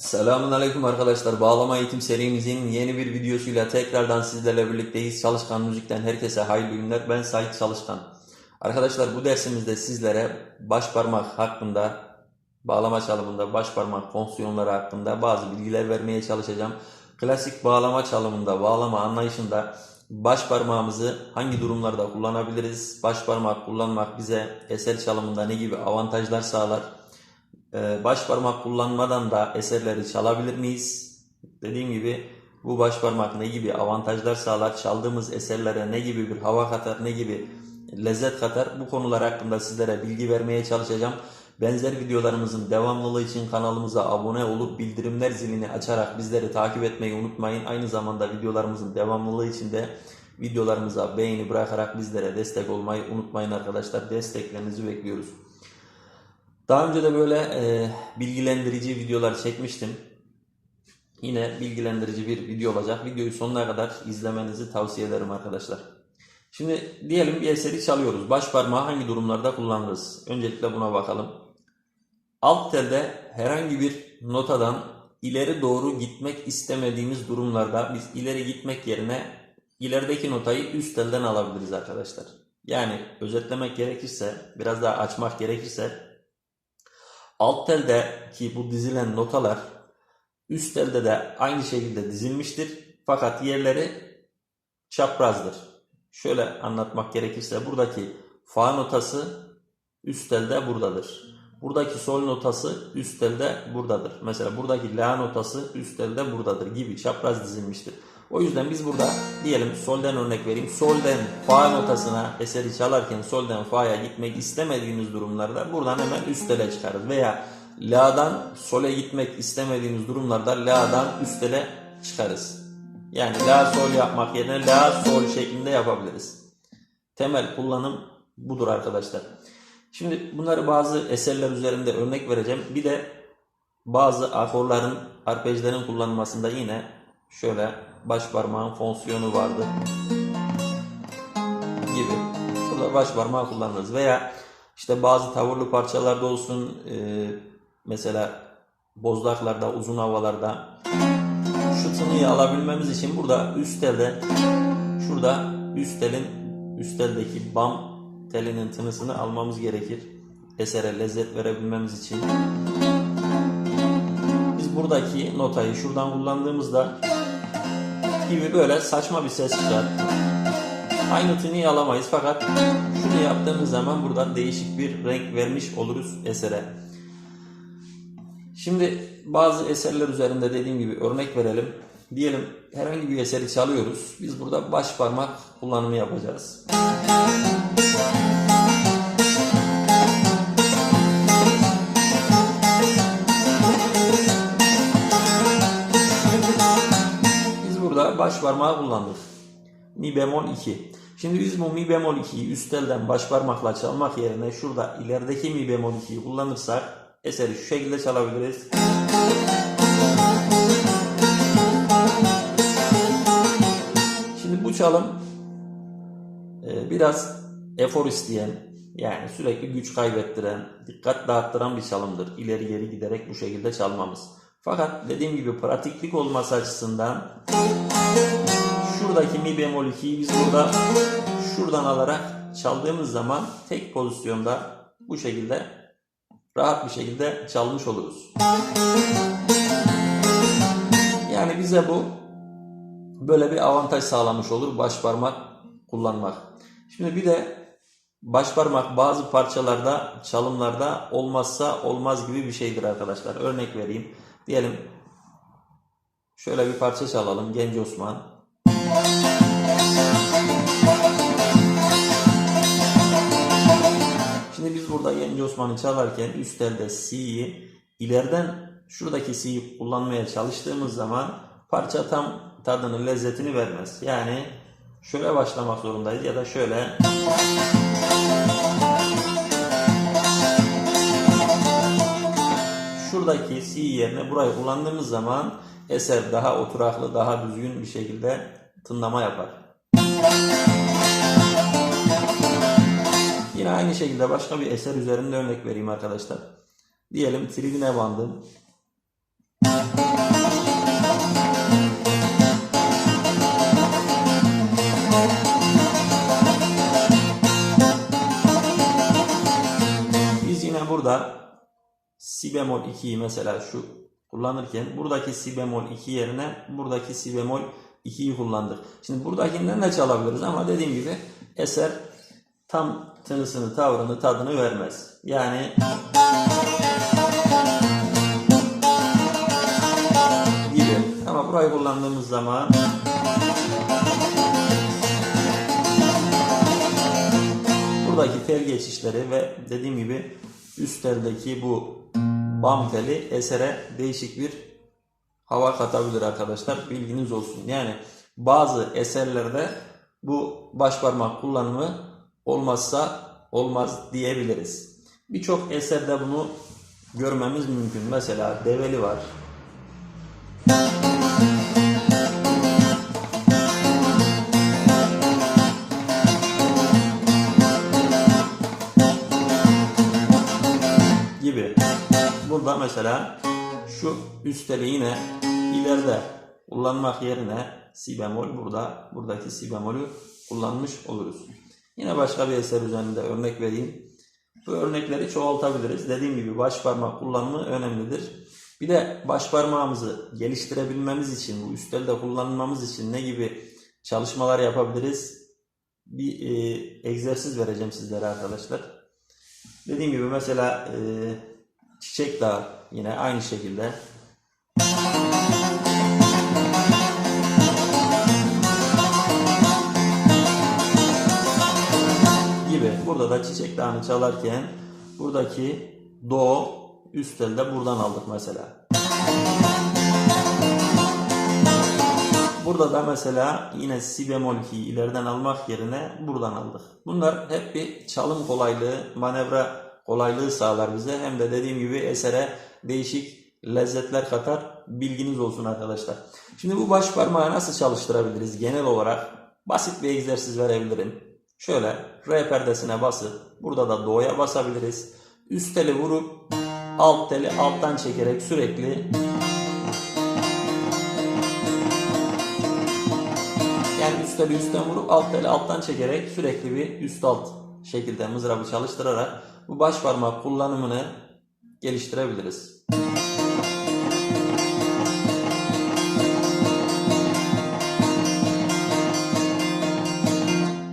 Selamun Aleyküm arkadaşlar. Bağlama eğitim serimizin yeni bir videosuyla tekrardan sizlerle birlikteyiz. Çalışkan Müzik'ten herkese hayırlı günler. Ben Sait Çalışkan. Arkadaşlar bu dersimizde sizlere baş parmak hakkında, bağlama çalımında baş parmak fonksiyonları hakkında bazı bilgiler vermeye çalışacağım. Klasik bağlama çalımında, bağlama anlayışında baş parmağımızı hangi durumlarda kullanabiliriz? Baş parmak kullanmak bize eser çalımında ne gibi avantajlar sağlar? Ee, baş parmak kullanmadan da eserleri çalabilir miyiz? Dediğim gibi bu baş parmak ne gibi avantajlar sağlar? Çaldığımız eserlere ne gibi bir hava katar, ne gibi lezzet katar? Bu konular hakkında sizlere bilgi vermeye çalışacağım. Benzer videolarımızın devamlılığı için kanalımıza abone olup bildirimler zilini açarak bizleri takip etmeyi unutmayın. Aynı zamanda videolarımızın devamlılığı için de videolarımıza beğeni bırakarak bizlere destek olmayı unutmayın arkadaşlar. Desteklerinizi bekliyoruz. Daha önce de böyle e, bilgilendirici videolar çekmiştim. Yine bilgilendirici bir video olacak. Videoyu sonuna kadar izlemenizi tavsiye ederim arkadaşlar. Şimdi diyelim bir eseri çalıyoruz. Baş parmağı hangi durumlarda kullanırız? Öncelikle buna bakalım. Alt telde herhangi bir notadan ileri doğru gitmek istemediğimiz durumlarda biz ileri gitmek yerine ilerideki notayı üst telden alabiliriz arkadaşlar. Yani özetlemek gerekirse, biraz daha açmak gerekirse Alt teldeki bu dizilen notalar üst telde de aynı şekilde dizilmiştir. Fakat yerleri çaprazdır. Şöyle anlatmak gerekirse buradaki fa notası üst telde buradadır. Buradaki sol notası üst telde buradadır. Mesela buradaki la notası üst telde buradadır gibi çapraz dizilmiştir. O yüzden biz burada diyelim solden örnek vereyim. Solden fa notasına eseri çalarken solden fa'ya gitmek istemediğimiz durumlarda buradan hemen üst tele çıkarız. Veya la'dan sole gitmek istemediğimiz durumlarda la'dan üst tele çıkarız. Yani la sol yapmak yerine la sol şeklinde yapabiliriz. Temel kullanım budur arkadaşlar. Şimdi bunları bazı eserler üzerinde örnek vereceğim. Bir de bazı akorların, arpejlerin kullanılmasında yine şöyle baş parmağın fonksiyonu vardı gibi. Burada baş parmağı kullanırız. Veya işte bazı tavırlı parçalarda olsun e, mesela bozdaklarda, uzun havalarda şu tınıyı alabilmemiz için burada üst telde şurada üst telin üst teldeki bam telinin tınısını almamız gerekir. Esere lezzet verebilmemiz için. Biz buradaki notayı şuradan kullandığımızda gibi böyle saçma bir ses çıkar. Aynı tınıyı alamayız fakat şunu yaptığımız zaman burada değişik bir renk vermiş oluruz esere. Şimdi bazı eserler üzerinde dediğim gibi örnek verelim. Diyelim herhangi bir eseri çalıyoruz. Biz burada baş parmak kullanımı yapacağız. Baş parmağı kullandık. Mi bemol 2. Şimdi biz bu mi bemol 2'yi üst telden baş parmakla çalmak yerine şurada ilerideki mi bemol 2'yi kullanırsak eseri şu şekilde çalabiliriz. Şimdi bu çalım e, biraz efor isteyen yani sürekli güç kaybettiren, dikkat dağıttıran bir çalımdır. İleri geri giderek bu şekilde çalmamız. Fakat dediğim gibi pratiklik olması açısından şuradaki mi bemol 2'yi biz burada şuradan alarak çaldığımız zaman tek pozisyonda bu şekilde rahat bir şekilde çalmış oluruz. Yani bize bu böyle bir avantaj sağlamış olur baş parmak kullanmak. Şimdi bir de baş parmak bazı parçalarda çalımlarda olmazsa olmaz gibi bir şeydir arkadaşlar. Örnek vereyim. Diyelim şöyle bir parça çalalım Genç Osman. Şimdi biz burada Genç Osman'ı çalarken üst elde C'yi ileriden şuradaki C'yi kullanmaya çalıştığımız zaman parça tam tadını, lezzetini vermez. Yani şöyle başlamak zorundayız ya da şöyle şuradaki C yerine burayı kullandığımız zaman eser daha oturaklı, daha düzgün bir şekilde tınlama yapar. Yine aynı şekilde başka bir eser üzerinde örnek vereyim arkadaşlar. Diyelim tribüne bandım. Biz yine burada si bemol 2'yi mesela şu kullanırken buradaki si bemol 2 yerine buradaki si bemol 2'yi kullandık. Şimdi buradakinden de çalabiliriz ama dediğim gibi eser tam tınısını, tavrını, tadını vermez. Yani gibi. Ama burayı kullandığımız zaman buradaki tel geçişleri ve dediğim gibi üst teldeki bu bam teli esere değişik bir hava katabilir arkadaşlar. Bilginiz olsun. Yani bazı eserlerde bu baş parmak kullanımı olmazsa olmaz diyebiliriz. Birçok eserde bunu görmemiz mümkün. Mesela develi var. gibi. Burada mesela şu üst teli yine ileride kullanmak yerine si bemol burada buradaki si bemolü kullanmış oluruz. Yine başka bir eser üzerinde örnek vereyim. Bu örnekleri çoğaltabiliriz. Dediğim gibi baş parmak kullanımı önemlidir. Bir de baş parmağımızı geliştirebilmemiz için, bu üst telde kullanmamız için ne gibi çalışmalar yapabiliriz? Bir e, egzersiz vereceğim sizlere arkadaşlar. Dediğim gibi mesela e, çiçek dağı yine aynı şekilde. Gibi. Burada da çiçek dağını çalarken buradaki do üst telde buradan aldık mesela. Burada da mesela yine si bemol 2'yi ileriden almak yerine buradan aldık. Bunlar hep bir çalım kolaylığı, manevra kolaylığı sağlar bize. Hem de dediğim gibi esere değişik lezzetler katar. Bilginiz olsun arkadaşlar. Şimdi bu baş parmağı nasıl çalıştırabiliriz genel olarak? Basit bir egzersiz verebilirim. Şöyle R perdesine basıp burada da do'ya basabiliriz. Üst teli vurup alt teli alttan çekerek sürekli Yani üst teli üstten vurup alt teli alttan çekerek sürekli bir üst alt şekilde mızrabı çalıştırarak bu baş parmak kullanımını geliştirebiliriz.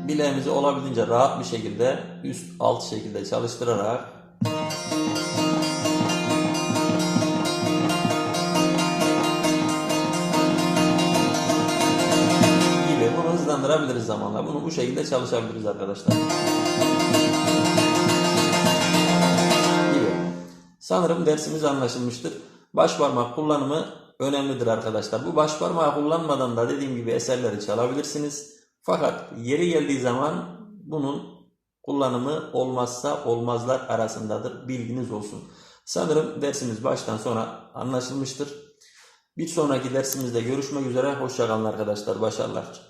Bileğimizi olabildiğince rahat bir şekilde üst alt şekilde çalıştırarak gibi bunu hızlandırabiliriz zamanla. Bunu bu şekilde çalışabiliriz arkadaşlar. Sanırım dersimiz anlaşılmıştır. Baş parmak kullanımı önemlidir arkadaşlar. Bu baş parmağı kullanmadan da dediğim gibi eserleri çalabilirsiniz. Fakat yeri geldiği zaman bunun kullanımı olmazsa olmazlar arasındadır. Bilginiz olsun. Sanırım dersimiz baştan sona anlaşılmıştır. Bir sonraki dersimizde görüşmek üzere. Hoşçakalın arkadaşlar. Başarılar.